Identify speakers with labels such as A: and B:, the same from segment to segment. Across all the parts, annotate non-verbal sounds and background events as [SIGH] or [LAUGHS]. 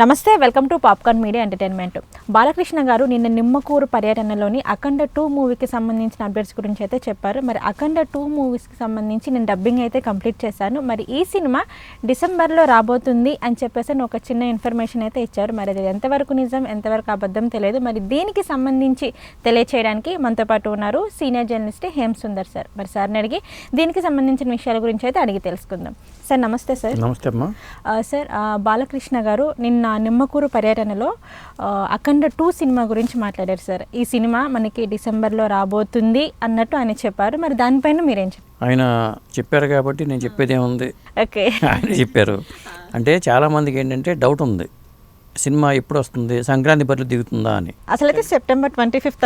A: నమస్తే welcome to popcorn media entertainment. Balakrishna garu నిన్న నిమ్మకూరు పర్యటనలోని అఖండ two మూవీకి సంబంధించిన అప్డేట్స్ గురించి అయితే చెప్పారు. మరి అఖండ టూ మూవీస్కి సంబంధించి నేను డబ్బింగ్ అయితే కంప్లీట్ చేశాను. మరి ఈ సినిమా డిసెంబర్లో రాబోతుంది అని చెప్పేసి ఒక చిన్న ఇన్ఫర్మేషన్ అయితే ఇచ్చారు. మరి అది ఎంతవరకు నిజం ఎంతవరకు అబద్ధం తెలియదు. మరి దీనికి సంబంధించి తెలియచేయడానికి మనతో పాటు ఉన్నారు senior journalist Hem Sundar sir. మరి సార్ని అడిగి దీనికి సంబంధించిన విషయాల గురించి అయితే అడిగి తెలుసుకుందాం. సార్ నమస్తే సార్.
B: నమస్తే అమ్మా.
A: సార్ బాలకృష్ణ గారు నిన్న నిమ్మకూరు పర్యటనలో అఖండ టూ సినిమా గురించి మాట్లాడారు సార్. ఈ సినిమా మనకి డిసెంబర్లో రాబోతుంది అన్నట్టు ఆయన చెప్పారు. మరి దానిపైన మీరేం చెప్పారు
B: ఆయన చెప్పారు కాబట్టి నేను చెప్పేది ఏముంది
A: ఓకే.
B: ఆయన చెప్పారు. అంటే చాలామందికి ఏంటంటే డౌట్ ఉంది. సినిమా ఎప్పుడు వస్తుంది? సంక్రాంతి బరిలో దిగుతుందా అని.
A: అసలు అయితే September twenty fifth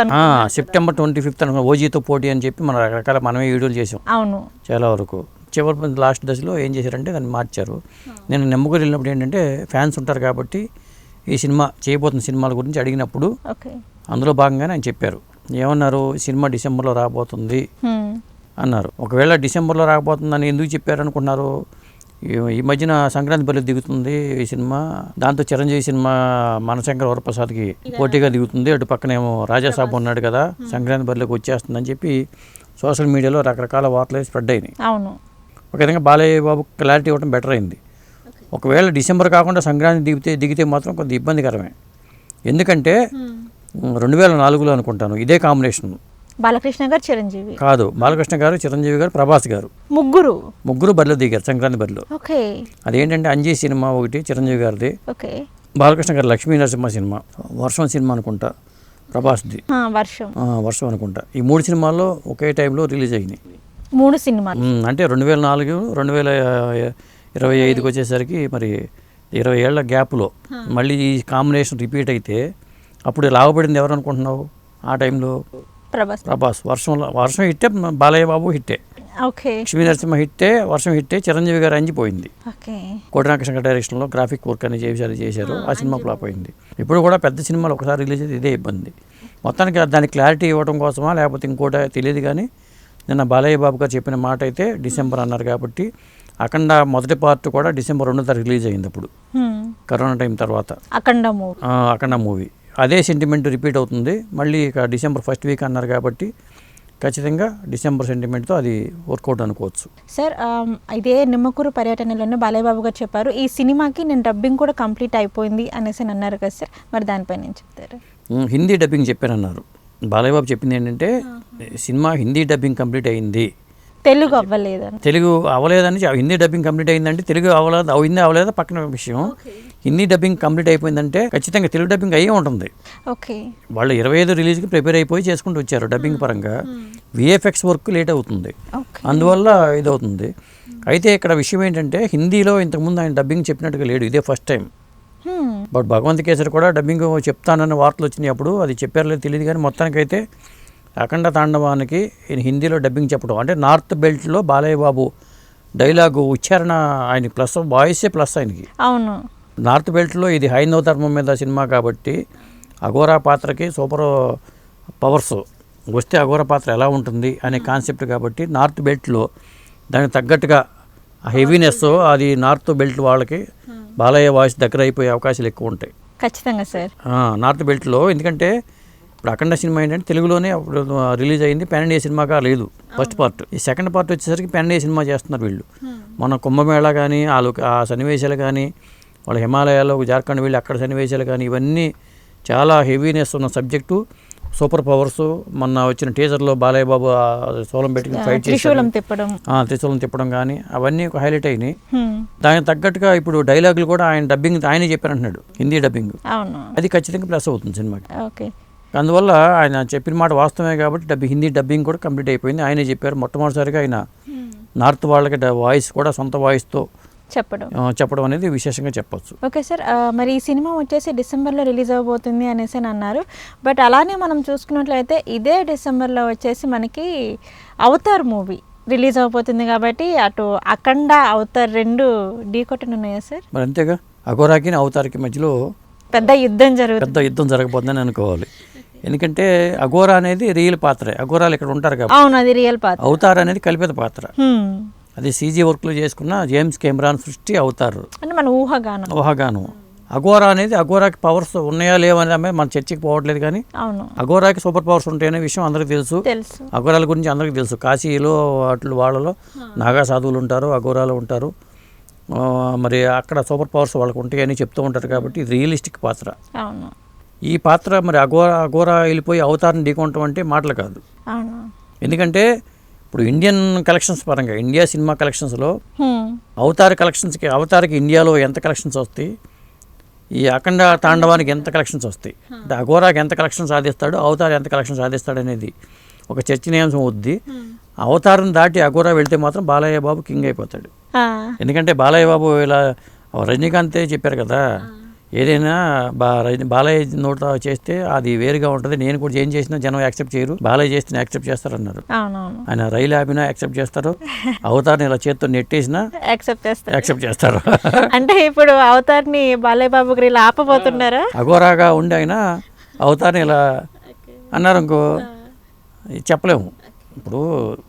B: September twenty fifth అనుకున్న. ఓజీతో పోటీ అని చెప్పి మన రకరకాల మనమే వీడియోలు చేసాం
A: అవును.
B: చాలా వరకు. చివరి లాస్ట్ దశలో ఏం చేశారంటే దాన్ని మార్చారు. నేను నెమ్మకూరు వెళ్ళినప్పుడు ఏంటంటే ఫ్యాన్స్ ఉంటారు కాబట్టి ఈ సినిమా చేయబోతున్న సినిమాల గురించి అడిగినప్పుడు అందులో భాగంగానే ఆయన చెప్పారు. ఏమన్నారు? ఈ సినిమా డిసెంబర్లో రాబోతుంది. అన్నారు. ఒకవేళ డిసెంబర్లో రాకపోతుందని ఎందుకు చెప్పారు అనుకున్నారు? ఈ- ఈ మధ్యన సంక్రాంతి బలి దిగుతుంది ఈ సినిమా. దాంతో చిరంజీవి సినిమా మనశంకర్ వరప్రసాద్కి పోటీగా దిగుతుంది. అటు పక్కనేమో రాజాసాబు ఉన్నాడు కదా సంక్రాంతి బరిలోకి వచ్చేస్తుందని చెప్పి సోషల్ మీడియాలో రకరకాల వార్తలు స్ప్రెడ్ అయినాయి.
A: అవును.
B: ఒక విధంగా బాలయ్య బాబు క్లారిటీ ఇవ్వడం బెటర్ అయింది. ఒకవేళ డిసెంబర్ కాకుండా సంక్రాంతి దిగితే దిగితే మాత్రం కొంత ఇబ్బందికరమే. ఎందుకంటే రెండు వేల నాలుగులో అనుకుంటాను ఇదే కాంబినేషన్
A: బాలకృష్ణ గారు చిరంజీవి.
B: కాదు బాలకృష్ణ గారు చిరంజీవి గారు ప్రభాస్ గారు.
A: ముగ్గురు.
B: ముగ్గురు బరిలో దిగారు సంక్రాంతి బరిలో.
A: ఓకే.
B: అదేంటంటే అంజీ సినిమా ఒకటి చిరంజీవి గారిది.
A: Okay.
B: Balakrishna garu Lakshmi Narasimha cinema Varsham cinema అనుకుంటా ప్రభాస్ది.
A: వర్షం.
B: వర్షం అనుకుంటా. ఈ మూడు సినిమాల్లో ఒకే టైంలో రిలీజ్ అయినాయి
A: మూడు సినిమాలు.
B: అంటే రెండు వేల నాలుగు రెండు వేల ఇరవై ఐదుకి వచ్చేసరికి మరి ఇరవై ఏళ్ళ గ్యాప్లో మళ్ళీ ఈ కాంబినేషన్ రిపీట్ అయితే అప్పుడు లాభపడింది ఎవరు అనుకుంటున్నావు ఆ టైంలో?
A: ప్రభాస్.
B: ప్రభాస్. వర్షంలో వర్షం హిట్టే బాలయ్య బాబు హిట్టే.
A: ఓకే.
B: లక్ష్మీ నరసింహ హిట్టే వర్షం హిట్టే చిరంజీవి గారు అంజిపోయింది కోటనాకృష్ణ డైరెక్షన్లో గ్రాఫిక్ వర్క్ అని చేశారు చేశారు. ఆ సినిమా ఫ్లాప్ అయింది. ఇప్పుడు కూడా పెద్ద సినిమాలు ఒకసారి రిలీజ్ అయితే ఇదే ఇబ్బంది. మొత్తానికి దానికి క్లారిటీ ఇవ్వడం కోసమా లేకపోతే ఇంకోట తెలియదు కానీ నిన్న బాలయ్య బాబు గారు చెప్పిన మాట అయితే డిసెంబర్ అన్నారు కాబట్టి అఖండ మొదటి పార్ట్ కూడా డిసెంబర్ రెండో తారీఖు రిలీజ్ అయింది అప్పుడు. కరోనా టైం తర్వాత.
A: అఖండ మూవీ.
B: అఖండ మూవీ. అదే సెంటిమెంట్ రిపీట్ అవుతుంది. మళ్ళీ ఇక డిసెంబర్ ఫస్ట్ వీక్ అన్నారు కాబట్టి ఖచ్చితంగా డిసెంబర్ సెంటిమెంట్తో అది వర్కౌట్ అనుకోవచ్చు.
A: సార్ ఇదే నిమ్మకూరు పర్యటనలోనే బాలయ్యబాబు గారు చెప్పారు. ఈ సినిమాకి నేను డబ్బింగ్ కూడా కంప్లీట్ అయిపోయింది అనేసి అని అన్నారు కదా సార్. మరి దానిపైన ఏం చెప్తారు?
B: హిందీ డబ్బింగ్ చెప్పారన్నారు. బాలయ్య బాబు చెప్పింది ఏంటంటే సినిమా హిందీ డబ్బింగ్ కంప్లీట్ అయింది.
A: తెలుగు అవ్వలేదు
B: తెలుగు అవ్వలేదని హిందీ డబ్బింగ్ కంప్లీట్ అయిందంటే తెలుగు అవ్వలేదు అయింది అవ్వలేదా పక్కన విషయం. హిందీ డబ్బింగ్ కంప్లీట్ అయిపోయిందంటే ఖచ్చితంగా తెలుగు డబ్బింగ్ అయ్యే ఉంటుంది.
A: ఓకే.
B: వాళ్ళు ఇరవై ఐదు రిలీజ్కి ప్రిపేర్ అయిపోయి చేసుకుంటూ వచ్చారు డబ్బింగ్ పరంగా. విఎఫ్ఎక్స్ వర్క్ లేట్ అవుతుంది. అందువల్ల ఇదవుతుంది. అయితే ఇక్కడ విషయం ఏంటంటే హిందీలో ఇంతకుముందు ఆయన డబ్బింగ్ చెప్పినట్టుగా లేడు ఇదే first time. But Bhagavanth Kesari కూడా డబ్బింగ్ చెప్తానన్న వార్తలు వచ్చినాయి అప్పుడు. అది చెప్పారో లేదో తెలియదు కానీ మొత్తానికైతే అఖండ తాండవానికి హిందీలో డబ్బింగ్ చెప్పడం. అంటే నార్త్ బెల్ట్లో బాలయ్య బాబు డైలాగు ఉచ్చారణ ఆయన ప్లస్ వాయిసే ప్లస్ ఆయనకి.
A: అవును.
B: నార్త్ బెల్ట్లో ఇది హైందవ ధర్మం మీద సినిమా కాబట్టి అఘోరా పాత్రకి సూపర్ పవర్స్ వస్తే అఘోర పాత్ర ఎలా ఉంటుంది అనే కాన్సెప్ట్ కాబట్టి నార్త్ బెల్ట్లో దానికి తగ్గట్టుగా హెవీనెస్ అది నార్త్ బెల్ట్ వాళ్ళకి బాలయ్య వాయిస్ దగ్గర అయిపోయే అవకాశాలు ఎక్కువ ఉంటాయి.
A: ఖచ్చితంగా సార్.
B: నార్త్ బెల్ట్లో ఎందుకంటే ఇప్పుడు అఖండ సినిమా ఏంటంటే తెలుగులోనే అప్పుడు రిలీజ్ అయింది. పెన్ ఇండియా సినిమాగా లేదు ఫస్ట్ పార్ట్. ఈ సెకండ్ పార్ట్ వచ్చేసరికి పెన్ ఇండియా సినిమా చేస్తున్నారు వీళ్ళు. మన కుంభమేళ కానీ ఆ లోక- ఆ సన్నివేశాలు కానీ వాళ్ళ హిమాలయాల్లో జార్ఖండ్ వెళ్ళి అక్కడ సన్నివేశాలు కానీ ఇవన్నీ చాలా హెవీనెస్ ఉన్న సబ్జెక్టు. Super powers. మొన్న వచ్చిన టీజర్లో బాలయ్య బాబు సోలం పెట్టుకుని ఫైట్ చేసి
A: త్రిశూలం తిప్పడం.
B: త్రిశూలం తిప్పడం కానీ అవన్నీ ఒక హైలైట్ అయినాయి. దానికి తగ్గట్టుగా ఇప్పుడు డైలాగులు కూడా ఆయన డబ్బింగ్ ఆయనే చెప్పారంటున్నాడు హిందీ డబ్బింగ్. అది ఖచ్చితంగా ప్లస్ అవుతుంది సినిమాకి.
A: ఓకే.
B: అందువల్ల ఆయన చెప్పిన మాట వాస్తవమే కాబట్టి డబ్బి హిందీ డబ్బింగ్ కూడా కంప్లీట్ అయిపోయింది. ఆయనే చెప్పారు మొట్టమొదటిసారిగా ఆయన నార్త్ వాళ్ళకి వాయిస్ కూడా సొంత వాయిస్తో
A: చెప్పడం.
B: చెప్పడం అనేది విశేషంగా చెప్పొచ్చు.
A: ఓకే సార్ మరి ఈ సినిమా వచ్చేసి డిసెంబర్లో రిలీజ్ అవబోతుంది అనేసి అని అన్నారు. బట్ అలానే మనం చూసుకున్నట్లయితే ఇదే డిసెంబర్లో వచ్చేసి మనకి అవతార్ మూవీ రిలీజ్ అవబోతుంది కాబట్టి అటు అఖండ అవతార్ రెండు ఢీ కొట్టనున్నాయా సార్?
B: మరి అంతేగా అఘోరాకి అవతారికి మధ్యలో
A: పెద్ద యుద్ధం జరుగుతుంది.
B: పెద్ద యుద్ధం జరగబోతుందని అనుకోవాలి. ఎందుకంటే అఘోరా అనేది రియల్ పాత్రే. అఘోరాలు ఇక్కడ ఉంటారు కాబట్టి
A: అవును అది రియల్ పాత్ర.
B: అవతార్ అనేది కల్పిత పాత్ర. అది సీజీ వర్క్లో చేసుకున్న జేమ్స్ కెమెరాన్ సృష్టి అవుతారు.
A: అంటే మన ఊహగానం.
B: ఊహాగానం. అఘోరా అనేది అఘోరాకి పవర్స్ ఉన్నాయా లేవా అనేది మన చర్చకి పోవట్లేదు కానీ
A: అవును.
B: అఘోరాకి సూపర్ పవర్స్ ఉంటాయనే విషయం అందరికీ తెలుసు.
A: తెలుసు.
B: అఘోరాల గురించి అందరికీ తెలుసు. కాశీలో వాటి వాళ్ళలో నాగా సాధువులు ఉంటారు అఘోరాలు ఉంటారు. మరి అక్కడ సూపర్ పవర్స్ వాళ్ళకు ఉంటాయని చెప్తూ ఉంటారు కాబట్టి ఇది రియలిస్టిక్ పాత్ర.
A: అవును.
B: ఈ పాత్ర మరి అఘోరా అఘోరా వెళ్ళిపోయి అవతారం ఢీకొనటం అంటే మాటలు కాదు.
A: అవును.
B: ఎందుకంటే ఇప్పుడు ఇండియన్ కలెక్షన్స్ పరంగా ఇండియా సినిమా కలెక్షన్స్లో. అవతార కలెక్షన్స్కి అవతారకి ఇండియాలో ఎంత కలెక్షన్స్ వస్తాయి? ఈ అఖండ తాండవానికి ఎంత కలెక్షన్స్ వస్తాయి? అంటే అఘోరాకి ఎంత కలెక్షన్ సాధిస్తాడు అవతార్ ఎంత కలెక్షన్ సాధిస్తాడు అనేది ఒక చర్చనీయాంశం అవుద్ది. అవతారం దాటి అఘోరా వెళ్తే మాత్రం బాలయ్య బాబు కింగ్ అయిపోతాడు. ఎందుకంటే బాలయ్య బాబు ఇలా రజనీకాంతే చెప్పారు కదా. ఏదైనా బా బాలయ్య నోట చేస్తే అది వేరుగా ఉంటుంది. నేను కూడా ఏం చేసినా జనం యాక్సెప్ట్ చేయరు. బాలయ్య చేస్తే యాక్సెప్ట్ చేస్తారన్నారు.
A: అవునవును.
B: ఆయన రైలు ఆపినా యాక్సెప్ట్ చేస్తారు. అవతారం ఇలా చేత్తో నెట్టేసినా
A: యాక్సెప్ట్ చేస్తారు.
B: యాక్సెప్ట్ చేస్తారు. [LAUGHS]
A: అంటే ఇప్పుడు అవతార్ని బాలయ్య బాబు గారు ఇలా ఆపబోతున్నారా?
B: అఘోరాగా ఉండి ఆయన అవతారం ఇలా అన్నారు ఇంకో చెప్పలేము. ఇప్పుడు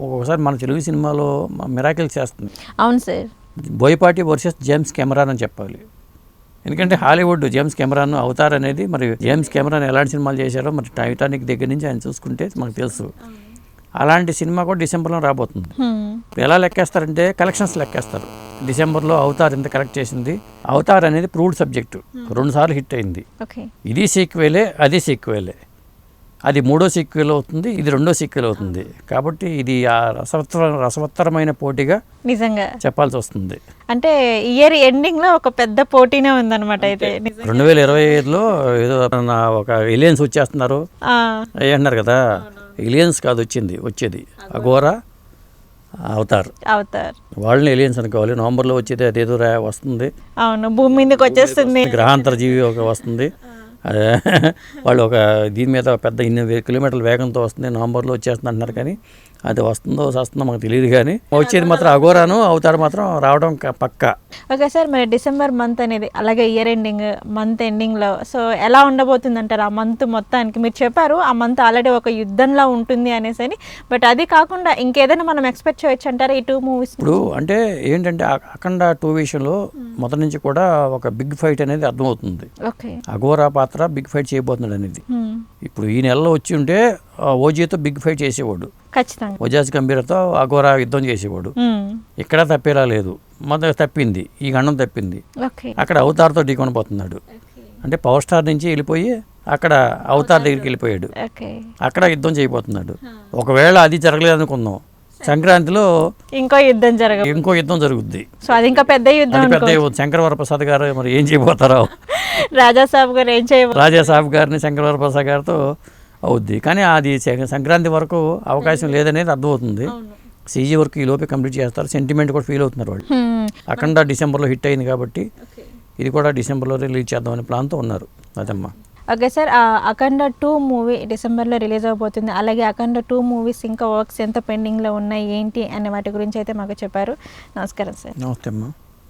B: ఒక్కొక్కసారి మన తెలుగు సినిమాలో మిరాకిల్స్ చేస్తుంది.
A: అవును sir.
B: Boyapati versus James Cameron అని చెప్పాలి. ఎందుకంటే హాలీవుడ్ జేమ్స్ కెమెరాన్ అవతార్ అనేది మరి జేమ్స్ కెమెరాన్ ఎలాంటి సినిమాలు చేశారో మరి టైటానిక్ దగ్గర నుంచి ఆయన చూసుకుంటే మనకు తెలుసు. అలాంటి సినిమా కూడా డిసెంబర్లో రాబోతుంది. ఎలా లెక్కేస్తారంటే కలెక్షన్స్ లెక్కేస్తారు. డిసెంబర్లో అవతార్ ఎంత కలెక్ట్ చేసింది? అవతార్ అనేది ప్రూవ్డ్ సబ్జెక్టు. రెండు సార్లు హిట్ అయింది. ఇది సీక్వెలే అది సీక్వెలే. అది మూడో సీక్వెల్ అవుతుంది ఇది రెండో సీక్వెల్ అవుతుంది. కాబట్టి ఇది ఆ రసవత్తర రసవత్తరమైన పోటీగా
A: నిజంగా.
B: చెప్పాల్సి వస్తుంది.
A: అంటే ఇయర్ ఎండింగ్లో ఒక పెద్ద పోటీనే ఉందన్నమాట అయితే.
B: రెండు వేల ఇరవై ఐదులో ఏదో నా ఒక ఎలియన్స్ వచ్చేస్తున్నారు. అన్నారు కదా ఎలియన్స్ కాదు వచ్చింది వచ్చేది. అఘోరా అవతార్.
A: అవతార్.
B: వాళ్ళని ఎలియన్స్ అనుకోవాలి. నవంబర్లో వచ్చేది అదేదో వస్తుంది.
A: అవును భూమి మీదకి వచ్చేస్తుంది.
B: గ్రహాంతర జీవి ఒక వస్తుంది. వాళ్ళు ఒక దీని మీద పెద్ద ఇన్ని కిలోమీటర్ల వేగంతో వస్తుంది నవంబర్లో వచ్చేస్తుంది అంటున్నారు కానీ అది వస్తుందో వస్తుందో మాకు తెలియదు కానీ వచ్చేది మాత్రం అఘోరాను అవతారు మాత్రం రావడం పక్కా.
A: ఓకే సార్ మరి డిసెంబర్ మంత్ అనేది అలాగే ఇయర్ ఎండింగ్ మంత్ ఎండింగ్లో సో ఎలా ఉండబోతుంది అంటారు ఆ మంత్ మొత్తానికి? మీరు చెప్పారు ఆ మంత్ ఆల్రెడీ ఒక యుద్ధంలో ఉంటుంది అనేసి అని బట్ అది కాకుండా ఇంకేదైనా మనం ఎక్స్పెక్ట్ చేయొచ్చు అంటారా ఈ టూ మూవీస్?
B: ఇప్పుడు అంటే ఏంటంటే అఖండ టూ విషయంలో మొదటి నుంచి కూడా ఒక బిగ్ ఫైట్ అనేది అర్థమవుతుంది. అఘోరా పాత్ర బిగ్ ఫైట్ చేయబోతున్నాడు అనేది. ఇప్పుడు ఈ నెలలో వచ్చి ఉంటే ఓజీతో బిగ్ ఫైట్ చేసేవాడు.
A: ఖచ్చితంగా.
B: వజాజ్ గంభీరతో అఘోరా యుద్ధం చేసేవాడు. ఇక్కడ తప్పేలా లేదు. మొదట తప్పింది. ఈ గండం తప్పింది. అక్కడ అవతార్తో ఢీకొనబోతున్నాడు అంటే పవర్ స్టార్ నుంచి వెళ్ళిపోయి అక్కడ అవతార్ దగ్గరికి వెళ్ళిపోయాడు. అక్కడ యుద్ధం చేయబోతున్నాడు. ఒకవేళ అది జరగలేదు అనుకుందాం సంక్రాంతిలో
A: ఇంకో యుద్ధం జరగ
B: ఇంకో యుద్ధం జరుగుద్ది.
A: సో అది ఇంకా పెద్ద యుద్ధం
B: పెద్ద శంకరవర ప్రసాద్ గారు మరి ఏం చేయబోతారో.
A: రాజా సాబ్ గారు ఏం చేయబో?
B: రాజా సాహెబ్ గారిని శంకరవర ప్రసాద్ గారితో అవుద్ది. కానీ అది సంక్రాంతి వరకు అవకాశం లేదనేది అర్థమవుతుంది. సీజీ వర్క్ ఈ లోపే కంప్లీట్ చేస్తారు. సెంటిమెంట్ కూడా ఫీల్ అవుతున్నారు వాళ్ళు.
A: హ్మ్.
B: అఖండ డిసెంబర్లో హిట్ అయింది కాబట్టి ఇది కూడా డిసెంబర్లో రిలీజ్ చేద్దామనే ప్లాన్తో ఉన్నారు అదమ్మా
A: okay sir Akhanda two movie డిసెంబర్లో రిలీజ్ అవబోతుంది. అలాగే అఖండ టూ మూవీస్ ఇంకా వర్క్స్ ఎంత పెండింగ్లో ఉన్నాయి ఏంటి అనే వాటి గురించి అయితే మాకు చెప్పారు. నమస్కారం సార్.
B: నమస్తే అమ్మా.